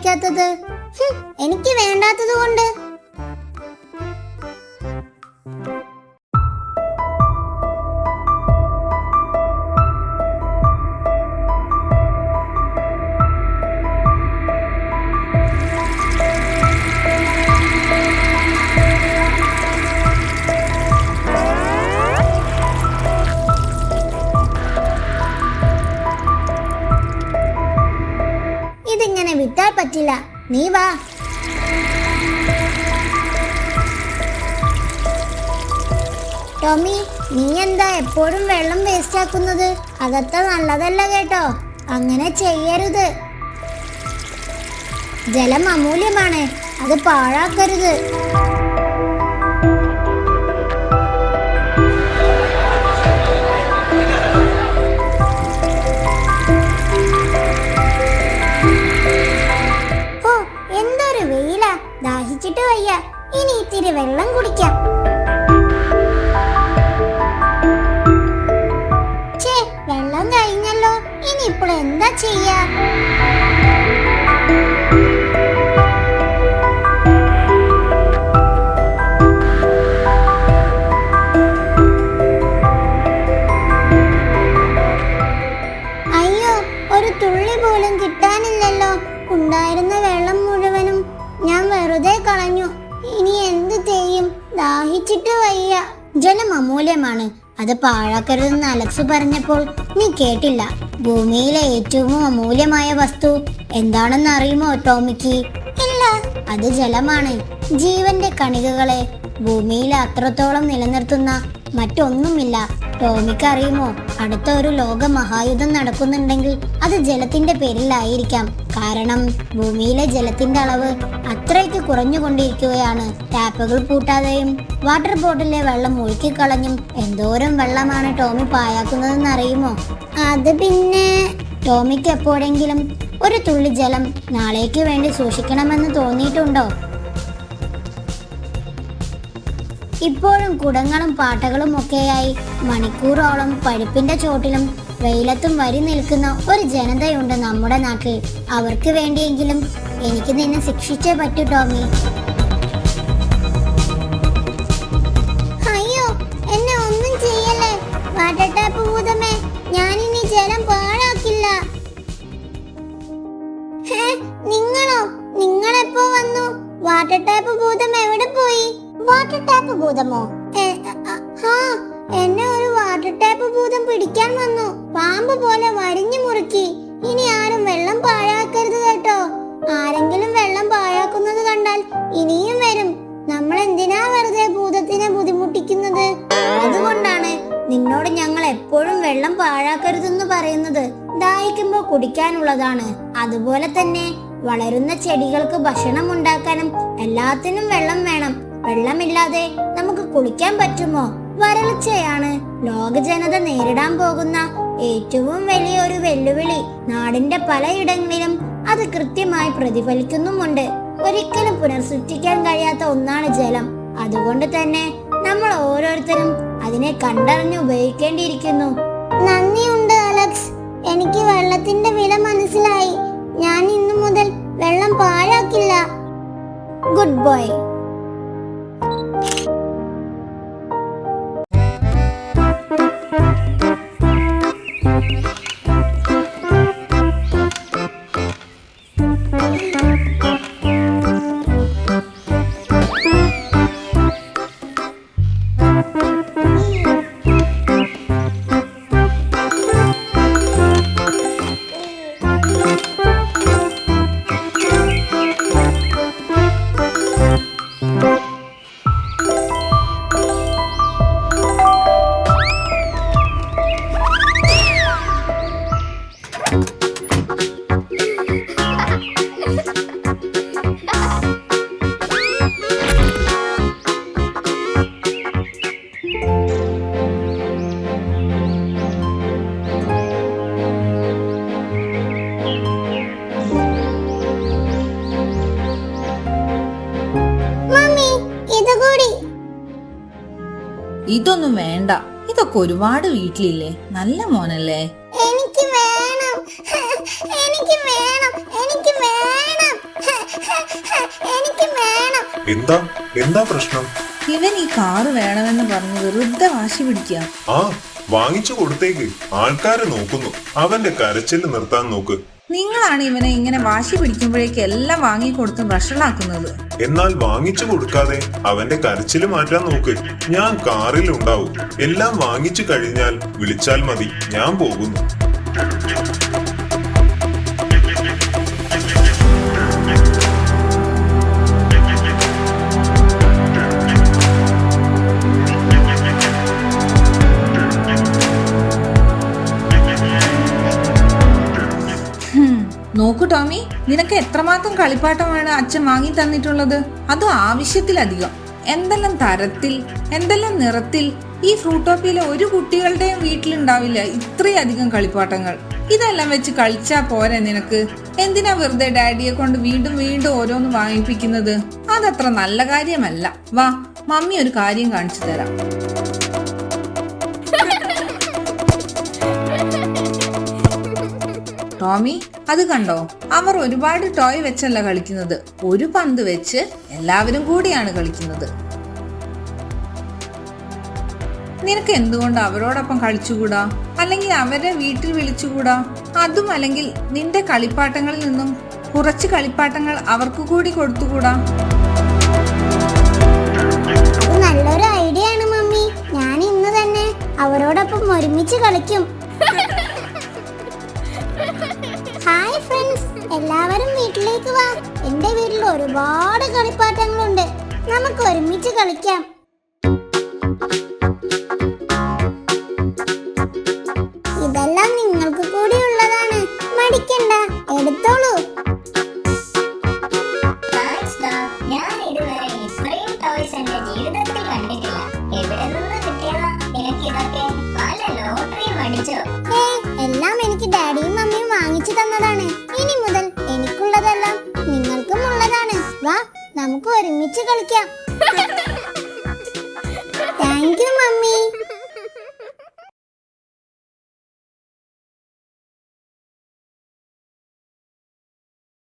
കുടിക്കാത്തത് ഹും, എനിക്ക് വേണ്ടാത്തത് കൊണ്ട്. പറ്റില്ല നീ വാ. ടോമി നീ എന്താ എപ്പോഴും വെള്ളം വേസ്റ്റ് ആക്കുന്നത്? അകത്ത നല്ലതല്ല കേട്ടോ. അങ്ങനെ ചെയ്യരുത്. ജലം അമൂല്യമാണ്. അത് പാഴാക്കരുത്. ദാഹിച്ചിട്ട് വയ്യ ഇനി ഇത്തിരി വെള്ളം കുടിക്കാം. വെള്ളം കഴിഞ്ഞല്ലോ. ഇനി ഇപ്പോൾ എന്താ ചെയ്യാ? കളഞ്ഞു ഇനി എന്തു ചെയ്യും? ദാഹിച്ചിട്ട് വയ്യ. ജലം അമൂല്യമാണ്. അത് പാഴാക്കരുതെന്ന് അലക്സ് പറഞ്ഞപ്പോൾ നീ കേട്ടില്ല. ഭൂമിയിലെ ഏറ്റവും അമൂല്യമായ വസ്തു എന്താണെന്ന് അറിയുമോ ടോമിക്ക്? ഇല്ല. അത് ജലമാണ്. ജീവന്റെ കണികകളെ ഭൂമിയിൽ അത്രത്തോളം നിലനിർത്തുന്ന മറ്റൊന്നുമില്ല. ടോമിക്ക് അറിയുമോ അടുത്ത ഒരു ലോക മഹായുദ്ധം നടക്കുന്നുണ്ടെങ്കിൽ അത് ജലത്തിന്റെ പേരിലായിരിക്കാം. കാരണം ഭൂമിയിലെ ജലത്തിന്റെ അളവ് അത്രയ്ക്ക് കുറഞ്ഞുകൊണ്ടിരിക്കുകയാണ്. ടാപ്പുകൾ പൂട്ടാതെയും വാട്ടർ ബോട്ടിലെ വെള്ളം ഒഴുക്കിക്കളഞ്ഞും എന്തോരം വെള്ളമാണ് ടോമി പായാക്കുന്നതെന്ന് അറിയുമോ അത് പിന്നെ ടോമിക്ക് എപ്പോഴെങ്കിലും ഒരു തുള്ളി ജലം നാളേക്ക് വേണ്ടി സൂക്ഷിക്കണമെന്ന് തോന്നിയിട്ടുണ്ടോ? ഇപ്പോഴും കുടങ്ങളും പാട്ടകളും ഒക്കെയായി മണിക്കൂറോളം പഴുപ്പിന്റെ ചോട്ടിലും വെയിലത്തും വരി നിൽക്കുന്ന ഒരു ജനതയുണ്ട് നമ്മുടെ നാട്ടിൽ. അവർക്ക് വേണ്ടിയെങ്കിലും എനിക്ക് നിന്നെ ശിക്ഷിച്ചേ പറ്റൂ ടോമി. അയ്യോ എന്നെ ഒന്നും ചെയ്യല്ലേ? വാട്ടർ ടാപ്പ് ഭൂതമേ ഞാനിനി ജലം പാഴാക്കില്ല. നിങ്ങളോ? നിങ്ങളെപ്പോ വന്നു? വാട്ടർ ടാപ്പ് ഭൂതം എവിടെ പോയി? വാട്ടർ ടാപ്പ് ഭൂതമോ? എന്നെ ഒരു വാട്ടർ ടാപ്പ് ഭൂതം പിടിക്കാൻ വന്നു. പാമ്പ് പോലെ വരിഞ്ഞു മുറുക്കി. ഇനി ആരും വെള്ളം പാഴാക്കരുത് കേട്ടോ. ആരെങ്കിലും വെള്ളം പാഴാക്കുന്നത് കണ്ടാൽ ഇനിയും വരും. നമ്മൾ എന്തിനാ വെറുതെ ഭൂതത്തിനെ ബുദ്ധിമുട്ടിക്കുന്നത്? അതുകൊണ്ടാണ് നിന്നോട് ഞങ്ങൾ എപ്പോഴും വെള്ളം പാഴാക്കരുതെന്ന് പറയുന്നത്. ദാഹിക്കുമ്പോൾ കുടിക്കാനുള്ളതാണ്. അതുപോലെ തന്നെ വളരുന്ന ചെടികൾക്ക് ഭക്ഷണം ഉണ്ടാക്കാനും എല്ലാത്തിനും വെള്ളം വേണം. വെള്ളമില്ലാതെ നമുക്ക് കുളിക്കാൻ പറ്റുമോ? വരൾച്ചയാണ്. ലോക ജനത നേരിടാൻ പോകുന്ന ഏറ്റവും വലിയൊരു വെല്ലുവിളി. നാടിന്റെ പലയിടങ്ങളിലും അത് കൃത്യമായി പ്രതിഫലിക്കുന്നുമുണ്ട്. ഒരിക്കലും പുനർസൃഷ്ടിക്കാൻ കഴിയാത്ത ഒന്നാണ് ജലം. അതുകൊണ്ട് തന്നെ നമ്മൾ ഓരോരുത്തരും അതിനെ കണ്ടറിഞ്ഞ് ഉപയോഗിക്കേണ്ടിയിരിക്കുന്നു. നന്ദിയുണ്ട് അലക്സ്. എനിക്ക് വെള്ളത്തിന്റെ വില മനസ്സിലായി. ഞാൻ ഇന്നു മുതൽ വെള്ളം പാഴാക്കില്ല. Good boy. ഇതൊന്നും വേണ്ട. ഇതൊക്കെ ഒരുപാട് വീട്ടിലില്ലേ? നല്ല മോനല്ലേ? എനിക്ക് വേണം. എനിക്ക് വേണം. എനിക്ക് വേണം. എനിക്ക് വേണം. എന്താ? എന്താ പ്രശ്നം? ഇവൻ ഈ കാറ് വേണമെന്ന് പറഞ്ഞ് വെറുതെ വാശി പിടിക്ക. ആ വാങ്ങിച്ചു കൊടുത്തേക്ക്. ആൾക്കാര് നോക്കുന്നു. അവന്റെ കരച്ചിൽ നിർത്താൻ നോക്ക്. നിങ്ങളാണ് ഇവനെ ഇങ്ങനെ വാശി പിടിക്കുമ്പോഴേക്ക് എല്ലാം വാങ്ങി വാങ്ങിക്കൊടുത്ത് വഷളാക്കുന്നത്? എന്നാൽ വാങ്ങിച്ചു കൊടുക്കാതെ അവന്റെ കരച്ചിൽ മാറ്റാൻ നോക്ക്. ഞാൻ കാറിൽ ഉണ്ടാവും. എല്ലാം വാങ്ങിച്ചു കഴിഞ്ഞാൽ വിളിച്ചാൽ മതി. ഞാൻ പോകുന്നു. നോക്കൂ ടോമി. നിനക്ക് എത്രമാത്രം കളിപ്പാട്ടമാണ് അച്ഛൻ വാങ്ങി തന്നിട്ടുള്ളത്? അതും ആവശ്യത്തിലധികം? എന്തെല്ലാം തരത്തിൽ എന്തെല്ലാം നിറത്തിൽ? ഈ ഫ്രൂട്ടോപ്പിയിലെ ഒരു കുട്ടികളുടെയും വീട്ടിലുണ്ടാവില്ല ഇത്രയധികം കളിപ്പാട്ടങ്ങൾ. ഇതെല്ലാം വെച്ച് കളിച്ചാ പോരെ നിനക്ക്? എന്തിനാ വെറുതെ ഡാഡിയെ കൊണ്ട് വീണ്ടും വീണ്ടും ഓരോന്ന് വാങ്ങിപ്പിക്കുന്നത്? അതത്ര നല്ല കാര്യമല്ല. വാ മമ്മി ഒരു കാര്യം കാണിച്ചു തരാം. ടോമി അത് കണ്ടോ? അവർ ഒരുപാട് ടോയ് വെച്ചല്ല കളിക്കുന്നത്. ഒരു പന്ത് വെച്ച് എല്ലാവരും കൂടിയാണ് കളിക്കുന്നത്. നിനക്ക് എന്തുകൊണ്ട് അവരോടൊപ്പം കളിച്ചുകൂടാ? അല്ലെങ്കിൽ അവരെ വീട്ടിൽ വിളിച്ചുകൂടാ? അതും അല്ലെങ്കിൽ നിന്റെ കളിപ്പാട്ടങ്ങളിൽ നിന്നും കുറച്ച് കളിപ്പാട്ടങ്ങൾ അവർക്ക് കൂടി കൊടുത്തുകൂടാ? നല്ലൊരു ഐഡിയ ആണ് മമ്മി. ഞാൻ ഇന്ന് തന്നെ അവരോടൊപ്പം ഒരുമിച്ച് കളിക്കും. എല്ലാവരും വീട്ടിലേക്ക് വാ. എന്റെ വീട്ടിൽ ഒരുപാട് കളിപ്പാട്ടങ്ങളുണ്ട്. നമുക്ക് ഒരുമിച്ച് കളിക്കാം. നമുക്ക് ഒരുമിച്ച് കളിക്കാം. Thank you mummy.